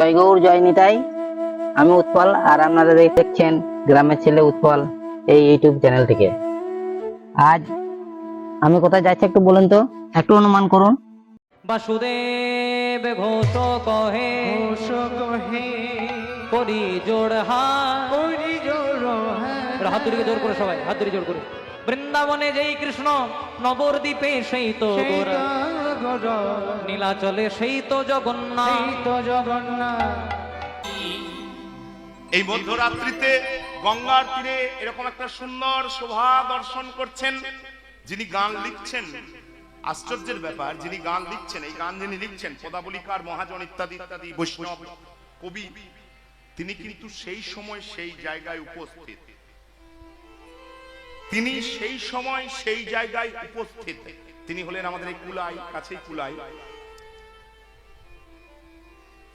জয় গৌর জয় নিতাই আমি উৎপল আর আপনারা দেখছেন গ্রামের ছেলে উৎপল এই ইউটিউব চ্যানেল থেকে। আজ আমি কোথায় যাচ্ছি একটু বলুন তো একটু অনুমান করুন। বাসুদেব ঘোষ কহে করি জোড় হাত হাত দুটিকে জোর করে সবাই হাত দুটি জোর করে। বৃন্দাবনে যেই কৃষ্ণ নবদ্বীপে সেই তো গোরা। নীলাচলে সেই তো জগন্নাথ। এই মধ্যরাত্রিতে গঙ্গার তীরে এরকম একটা সুন্দর শোভা দর্শন করছেন যিনি গান লিখছেন। আশ্চর্যের ব্যাপার যিনি গান লিখছেন এই গান যিনি লিখছেন পদাবলিকার মহাজন ইত্যাদি ইত্যাদি বৈষ্ণব কবি তিনি কিন্তু সেই সময় সেই জায়গায় উপস্থিত। তিনি সেই সময় সেই জায়গায় উপস্থিত। তিনি হলেন আমাদের এই কুলাই, কাছেই কুলাই।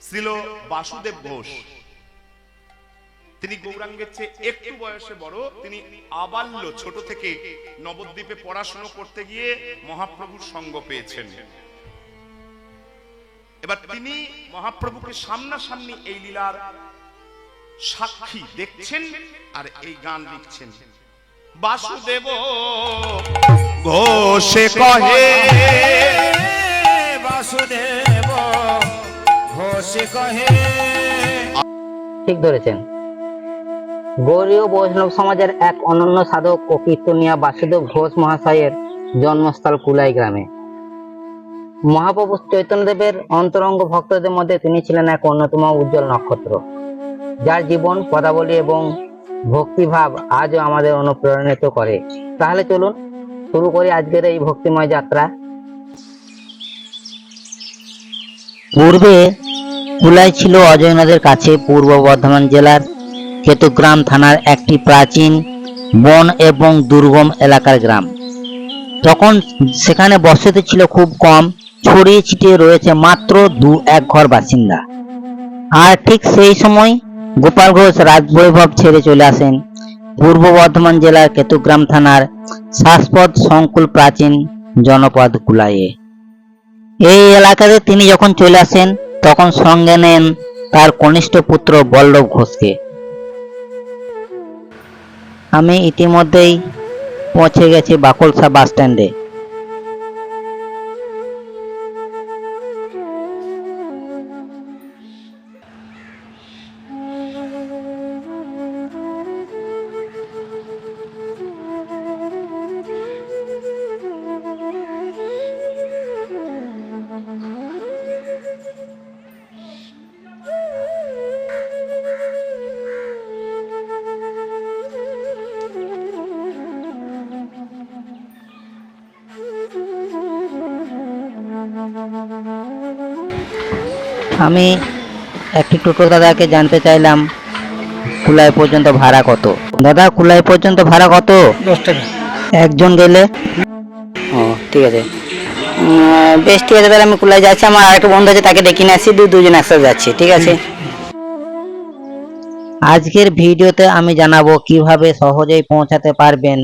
ছিল বাসুদেব ঘোষ। তিনি গৌরাঙ্গের চেয়ে একটু বয়সে বড়। তিনি আবাল্য ছোট থেকে নবদ্বীপে পড়াশোনা করতে গিয়ে মহাপ্রভুর সঙ্গ পেয়েছেন। এবার তিনি মহাপ্রভুকে সামনাসামনি এই লীলার সাক্ষী দেখছেন আর এই গান লিখছেন। বাসুদেব ঘোষে কহে বাসুদেব ঘোষ কহে। ঠিক ধরেছেন। গৌরীয় বৈষ্ণব সমাজের এক অনন্য সাধক ও কীর্তনিয়া বাসুদেব ঘোষ মহাশয়ের জন্মস্থল কুলাই গ্রামে। মহাপ্রভু চৈতন্যদেবের অন্তরঙ্গ ভক্তদের মধ্যে তিনি ছিলেন এক অন্যতম উজ্জ্বল নক্ষত্র। যার জীবন পদাবলী এবং ভক্তিভাব আজও আমাদের অনুপ্রেরণিত করে। তাহলে চলুন, শুরু করি আজকের এই ভক্তিময় যাত্রা। পূর্বে কুলাই ছিল অজয় নদের কাছে পূর্ব বর্ধমান জেলার কেতুগ্রাম থানার একটি প্রাচীন বন এবং দুর্গম এলাকার গ্রাম। তখন সেখানে বসতি ছিল খুব কম, ছড়িয়ে ছিটিয়ে রয়েছে মাত্র দু এক ঘর বাসিন্দা। আর ঠিক সেই সময় গোপাল ঘোষ রাজবৈভব ছেড়ে চলে আসেন। পূর্ব বর্ধমান জেলার কেতুগ্রাম থানার শ্বাসপদ সংকুল প্রাচীন জনপদ কুলাইয়ে। এই এলাকাতে তিনি যখন চলে আসেন, তখন সঙ্গে নেন তার কনিষ্ঠ পুত্র বল্লভ ঘোষকে। আমি ইতিমধ্যেই পৌঁছে গেছি বাকলসা বাস স্ট্যান্ডে আমি একটি টোটো দাদাকে জানতে চাইলাম কুলাই পর্যন্ত ভাড়া কত? দাদা কুলাই পর্যন্ত ভাড়া কত? দশ টাকা। একজন গেলে? ও ঠিক আছে। বেশ ঠিক আছে তাহলে আমি কুলাই যাচ্ছি। আমার আরেকটা বন্ধু আছে তাকে ডেকে নিয়ে আসছি দু দুজন একসাথে যাচ্ছি ঠিক আছে? আজকের ভিডিওতে আমি জানাব কীভাবে সহজেই পৌঁছাতে পারবেন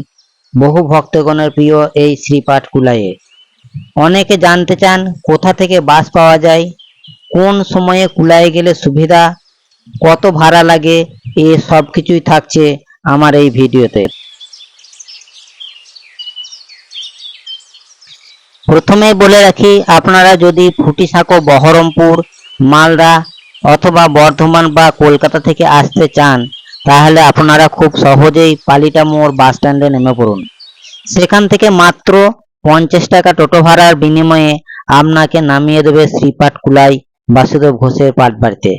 বহু ভক্তগণের প্রিয় এই শ্রীপাঠ কুলাইয়ে অনেকে জানতে চান কোথা থেকে বাস পাওয়া যায় কোন সময়ে কুলায় গেলে সুবিধা? কত ভাড়া লাগে? এ সব কিছুই থাকছে আমার এই ভিডিওতে। প্রথমেই বলে রাখি, আপনারা যদি ফুটিসাঁকো, বহরমপুর, মালদা অথবা বর্ধমান বা কলকাতা থেকে আসতে চান, তাহলে আপনারা খুব সহজেই পালিটা মোড় বাস স্ট্যান্ডে নেমে পড়ুন। সেখান থেকে মাত্র পঞ্চাশ টাকা টোটো ভাড়ার বিনিময়ে আপনাকে নামিয়ে দেবে শ্রীপাঠ কুলাই বাসুদেব ঘোষের পাট বাড়িতে।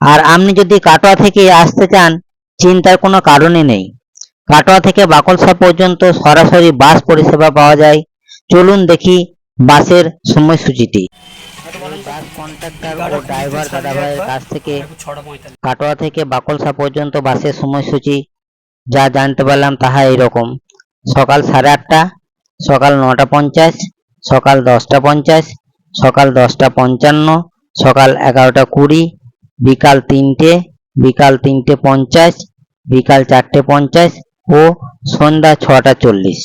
আর আপনি যদি কাটোয়া থেকে আসতে চান চিন্তার কোনো কারণই নেই। কাটোয়া থেকে বাকলসা পর্যন্ত সরাসরি বাস পরিষেবা পাওয়া যায়। চলুন দেখি বাসের সময়সূচিটি। বাস কন্ট্রাক্টর ও ড্রাইভার দাদাভাইয়ের কাছ থেকে কাটোয়া থেকে বাকলসা পর্যন্ত বাসের সময়সূচি যা জানতে পারলাম তাহা এইরকম। সকাল সাড়ে আটটা সকাল নটা পঞ্চাশ সকাল দশটা পঞ্চাশ সকাল দশটা পঞ্চান্ন, সকাল এগারোটা কুড়ি, বিকাল তিনটে বিকাল তিনটে পঞ্চাশ, বিকাল চারটে পঞ্চাশ ও সন্ধ্যা ছটা চল্লিশ।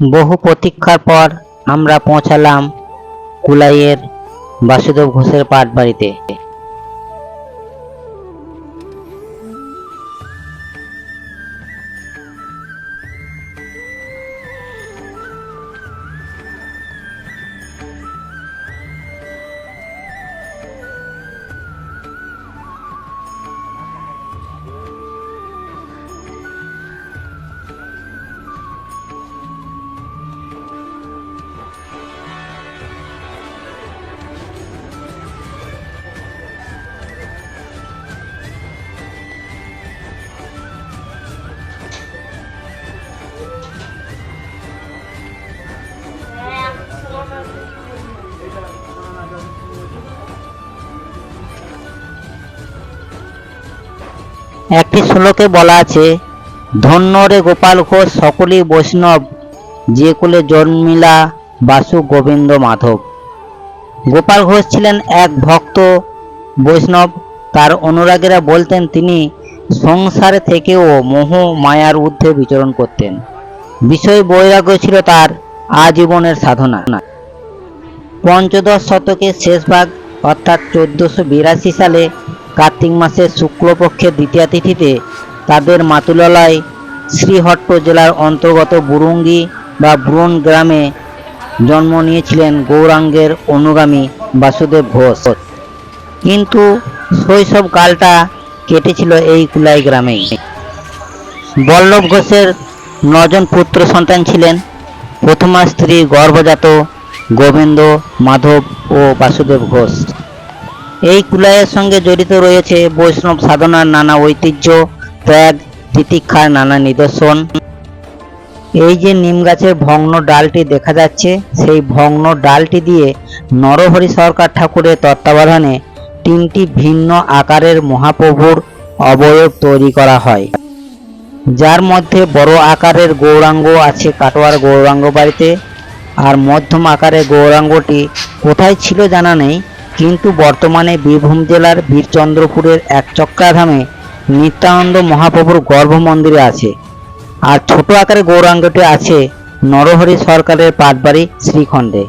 বহু প্রতীক্ষার পর আমরা পৌঁছালাম কুলাইয়ের বাসুদেব ঘোষের পাট বাড়িতে একটি শ্লোকে বলা আছে, ধন্য রে গোপাল ঘোষ, সকলেই বৈষ্ণব, যে কুলে জন্মিলা বাসু গোবিন্দ মাধব। গোপাল ঘোষ ছিলেন এক ভক্ত বৈষ্ণব। তার অনুরাগীরা বলতেন, তিনি সংসারে থেকেও মোহ, মায়ার ঊর্ধ্বে বিচরণ করতেন। বিষয় বৈরাগ্য ছিল তার আজীবনের সাধনা। পঞ্চদশ শতকের শেষ ভাগ, অর্থাৎ চোদ্দশো বিরাশি সালে কার্তিক মাসের শুক্লপক্ষের দ্বিতীয় তিথিতে তাদের মাতুলালয় শ্রীহট্ট জেলার অন্তর্গত বুরুঙ্গি বা ব্রুন গ্রামে জন্ম নিয়েছিলেন গৌরাঙ্গের অনুগামী বাসুদেব ঘোষ। কিন্তু শৈশব কালটা কেটেছিল এই কুলাই গ্রামেই। বল্লভ ঘোষের নজন পুত্র সন্তান ছিলেন। প্রথমা স্ত্রী গর্ভজাত গোবিন্দ, মাধব ও বাসুদেব ঘোষ। এই কুলায়ের সঙ্গে জড়িত রয়েছে বৈষ্ণব সাধনার নানা ঐতিহ্য, ত্যাগ, তিতিক্ষার নানা নিদর্শন। এই যে নিম গাছের ভগ্ন ডালটি দেখা যাচ্ছে, সেই ভগ্ন ডালটি দিয়ে নরহরি সরকার ঠাকুরের তত্ত্বাবধানে তিনটি ভিন্ন আকারের মহাপ্রভুর অবয়ব তৈরি করা হয়। যার মধ্যে বড় আকারের গৌরাঙ্গ আছে কাটোয়ার গৌরাঙ্গ বাড়িতে, আর মধ্যম আকারের গৌরাঙ্গটি কোথায় ছিল জানা নেই কিন্তু বর্তমানে বীরভূম জেলার বীরচন্দ্রপুরের এক চক্রাধামে নিত্যানন্দ মহাপ্রভুর গর্ভ মন্দিরে আছে। আর ছোট আকারের গৌরাঙ্গটি আছে নরহরি সরকারের পাটবাড়ি শ্রীখণ্ডে।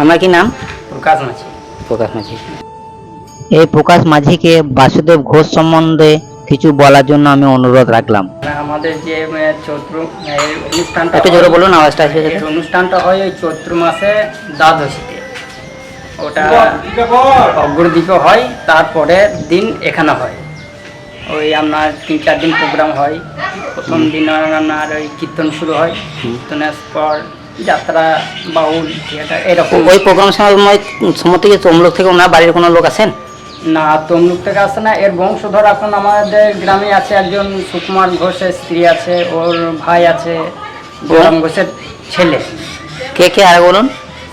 আমার কি নাম? প্রকাশ মাঝি। প্রকাশ মাঝি। এই প্রকাশ মাঝিকে বাসুদেব ঘোষ সম্বন্ধে কিছু বলার জন্য আমি অনুরোধ রাখলাম। আমাদের যে চৈত্র অনুষ্ঠানটা একটু জোরে হয়- বলুন আওয়াজটা। অনুষ্ঠানটা হয় ওই চৈত্র মাসে দ্বাদশীতে। ওটা অগ্রদ্বীপে হয় তারপরে দিন এখানে হয়। ওই আপনার তিন চার দিন প্রোগ্রাম হয়। প্রথম দিন আপনার ওই কীর্তন শুরু হয়। কীর্তনের পর যাত্রা বাউল থিয়েটার এরকম। ওই প্রোগ্রাম সময় সময় থেকে তমলুক থেকে ওনার বাড়ির কোনো লোক আছেন? না তমলুক থেকে আসে না। এর বংশধর এখন আমাদের গ্রামে আছে একজন সুকুমার ঘোষের স্ত্রী আছে ওর ভাই আছে জয়রাম ঘোষের ছেলে। কে কে আর বলুন।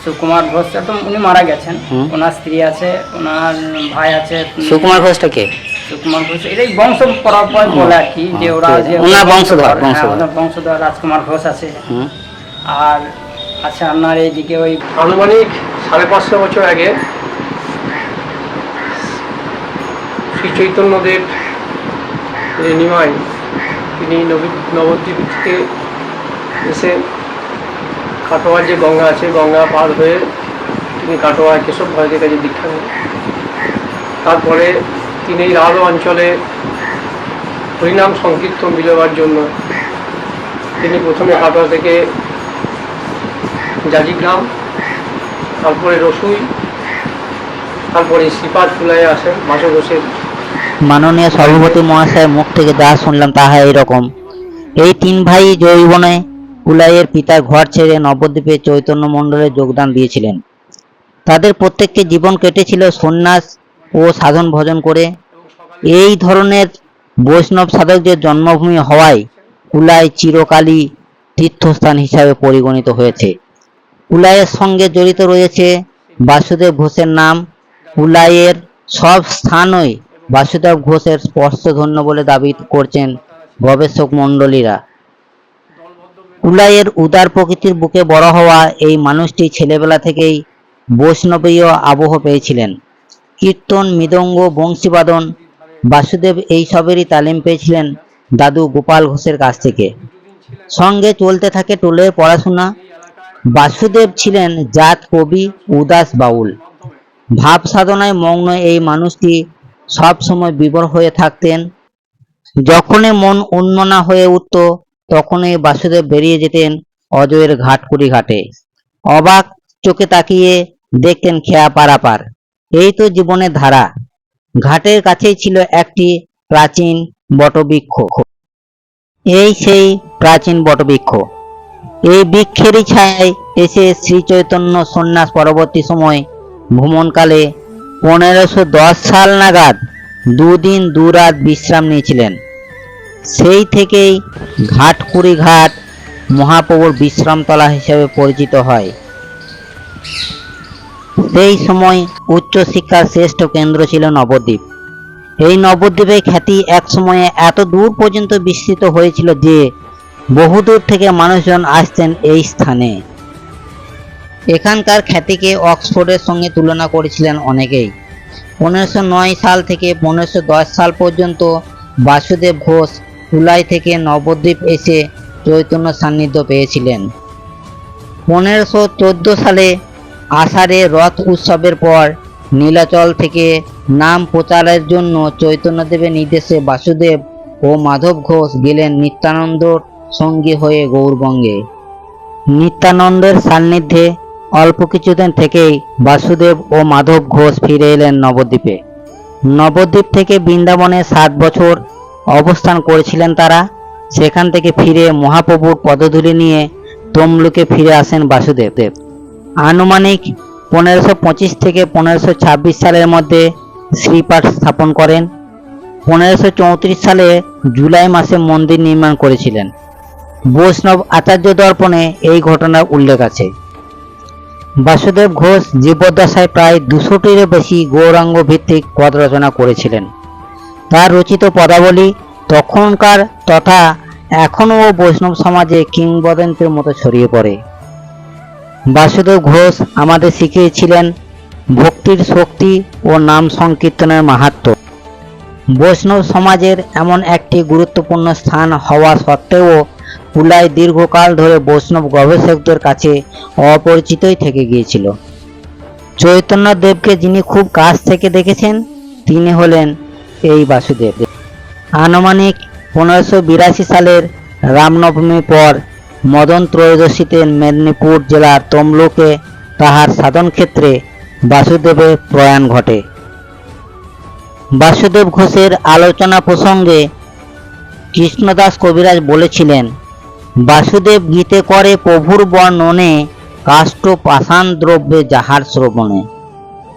সুকুমার ঘোষ তো উনি মারা গেছেন। ওনার স্ত্রী আছে ওনার ভাই আছে। সুকুমার ঘোষটা কে? সুকুমার ঘোষ এটাই বংশ পরম্পরা বলে আর কি যে ওরা যে ওনার বংশধর, হ্যাঁ, ওনার বংশধর রাজকুমার ঘোষ আছে। আর আচ্ছা আপনার এইদিকে ওই আনুমানিক সাড়ে পাঁচশো বছর আগে শ্রী চৈতন্যদেব যে নিমাই, তিনি নবী নবদ্বীপ থেকে এসে কাটোয়ার যে গঙ্গা আছে, গঙ্গা পার হয়ে তিনি কাটোয়া কেশব ভারতের কাছে দীক্ষা নেন। তারপরে তিনি এই রাঢ় অঞ্চলে হরিনাম সংকীর্তন বিলোবার জন্য তিনি প্রথমে কাটোয়া থেকে জাজিগ্রাম, তারপরে রসুই, তারপরে শ্রীপাদ ফুলাই আসেন মাসে বসে মাননীয় সভাপতি মহাশয়ের মুখ থেকে যা শুনলাম তাহা এরকম এই তিন ভাই জৈবনে কুলাইয়ের পিতার ঘর ছেড়ে নবদ্বীপে চৈতন্য মণ্ডলে যোগদান দিয়েছিলেন। তাদের প্রত্যেককে জীবন কেটেছিল সন্ন্যাস ও সাধন ভজন করে। এই ধরনের বৈষ্ণব সাধকদের জন্মভূমি হওয়ায় কুলাই চিরকালই তীর্থস্থান হিসাবে পরিগণিত হয়েছে। কুলাইয়ের সঙ্গে জড়িত রয়েছে বাসুদেব ঘোষের নাম। কুলাইয়ের সব স্থানই বাসুদেব ঘোষের স্পর্শধন্য বলে দাবি করছেন গবেষক মণ্ডলীরা। কুলাইয়ের উদার প্রকৃতির বুকে বড় হওয়া এই মানুষটি ছেলেবেলা থেকেই বৈষ্ণবীয় আবহ পেয়েছিলেন। কীর্তন, মৃদঙ্গ, বংশীবাদন, বাসুদেব এই সবেরই তালিম পেয়েছিলেন দাদু গোপাল ঘোষের কাছ থেকে। সঙ্গে চলতে থাকে টোলের পড়াশোনা। বাসুদেব ছিলেন জাত, কবি, উদাস বাউল। ভাব সাধনায় মগ্ন এই মানুষটি সব সময় বিবর হয়ে থাকতেন। যখনই মন উন্মনা হয়ে উঠত, তখনই বাসুদেব বেরিয়ে যেতেন অজয়ের ঘাটকুড়ি ঘাটে অবাক চোখে তাকিয়ে দেখতেন খেয়া পারাপার এই তো জীবনের ধারা। ঘাটের কাছেই ছিল একটি প্রাচীন বটবৃক্ষ। এই সেই প্রাচীন বটবৃক্ষ। এই বৃক্ষেরই ছায়ায় এসে শ্রী চৈতন্য সন্ন্যাস পরবর্তী সময় ভ্রমণকালে পনেরোশো দশ সাল নাগাদ দুদিন দুরাত বিশ্রাম নিয়েছিলেন। সেই থেকেই ঘাটকুড়ি ঘাট মহাপ্রভুর বিশ্রামতলা হিসেবে পরিচিত হয়। সেই সময় উচ্চশিক্ষার শ্রেষ্ঠ কেন্দ্র ছিল নবদ্বীপ। এই নবদ্বীপের খ্যাতি এক সময়ে এত দূর পর্যন্ত বিস্তৃত হয়েছিল যে বহুদূর থেকে মানুষজন আসতেন এই স্থানে। এখানকার খ্যাতিকে অক্সফোর্ডের সঙ্গে তুলনা করেছিলেন অনেকেই। পনেরোশো নয় সাল থেকে পনেরোশো দশ সাল পর্যন্ত বাসুদেব ঘোষ তুলাই থেকে নবদ্বীপ এসে চৈতন্য সান্নিধ্য পেয়েছিলেন। পনেরোশো চোদ্দ সালে আষাঢ়ে রথ উৎসবের পর নীলাচল থেকে নাম প্রচারের জন্য চৈতন্যদেবের নির্দেশে বাসুদেব ও মাধব ঘোষ গেলেন নিত্যানন্দর সঙ্গী হয়ে গৌরবঙ্গে। নিত্যানন্দের সান্নিধ্যে অল্প কিছুদিন থেকেই বাসুদেব ও মাধব ঘোষ ফিরে এলেন নবদ্বীপে। নবদ্বীপ থেকে বৃন্দাবনে সাত বছর অবস্থান করেছিলেন তারা। সেখান থেকে ফিরে মহাপ্রভুর পদধূলি নিয়ে তমলুকে ফিরে আসেন বাসুদেব। দেব আনুমানিক পনেরোশো পঁচিশ থেকে পনেরোশো ছাব্বিশ সালের মধ্যে শ্রীপাঠ স্থাপন করেন। পনেরোশো চৌত্রিশ সালে জুলাই মাসে মন্দির নির্মাণ করেছিলেন। বৈষ্ণব আচার্য দর্পণে এই ঘটনার উল্লেখ আছে। বাসুদেব ঘোষ জীবদ্দশায় প্রায় দুশোটিরও বেশি গৌরাঙ্গ ভিত্তিক পদ রচনা করেছিলেন। তার রচিত পদাবলী তখনকার তথা এখনও বৈষ্ণব সমাজে কিংবদন্তির মতো ছড়িয়ে পড়ে। বাসুদেব ঘোষ আমাদের শিখিয়েছিলেন ভক্তির শক্তি ও নাম সংকীর্তনের মাহাত্ম্য বৈষ্ণব সমাজের এমন একটি গুরুত্বপূর্ণ স্থান হওয়া সত্ত্বেও কুলাই দীর্ঘকাল ধরে বৈষ্ণব গবেষকদের কাছে অপরিচিতই থেকে গিয়েছিল। চৈতন্য দেবকে যিনি খুব কাছ থেকে দেখেছেন, তিনি হলেন এই বাসুদেব। আনুমানিক পনেরোশো বিরাশি সালের রামনবমীর পর মদন ত্রয়োদশীতে মেদিনীপুর জেলার তমলুকে তাহার সাধন ক্ষেত্রে বাসুদেবের প্রয়াণ ঘটে। বাসুদেব ঘোষের আলোচনা প্রসঙ্গে কৃষ্ণদাস কবিরাজ বলেছিলেন বাসুদেব গীতে করে প্রভুর বর্ণনে কাষ্ঠ পাষাণ দ্রব্যে যাহার শ্রবণে।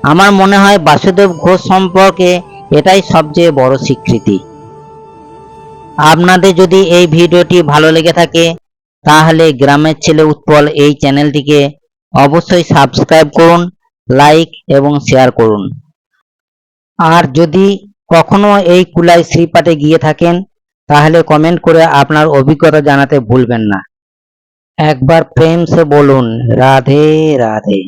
আমার মনে হয় বাসুদেব ঘোষ সম্পর্কে এটাই সবচেয়ে বড় স্বীকৃতি। আপনাদের যদি এই ভিডিওটি ভালো লেগে থাকে, তাহলে গ্রামের ছেলে উৎপল এই চ্যানেলটিকে অবশ্যই সাবস্ক্রাইব করুন, লাইক এবং শেয়ার করুন। আর যদি কখনো এই কুলাই শ্রীপাঠে গিয়ে থাকেন তাহলে কমেন্ট করে আপনার অভিজ্ঞতা জানাতে ভুলবেন না। একবার প্রেম সে বলুন রাধে রাধে।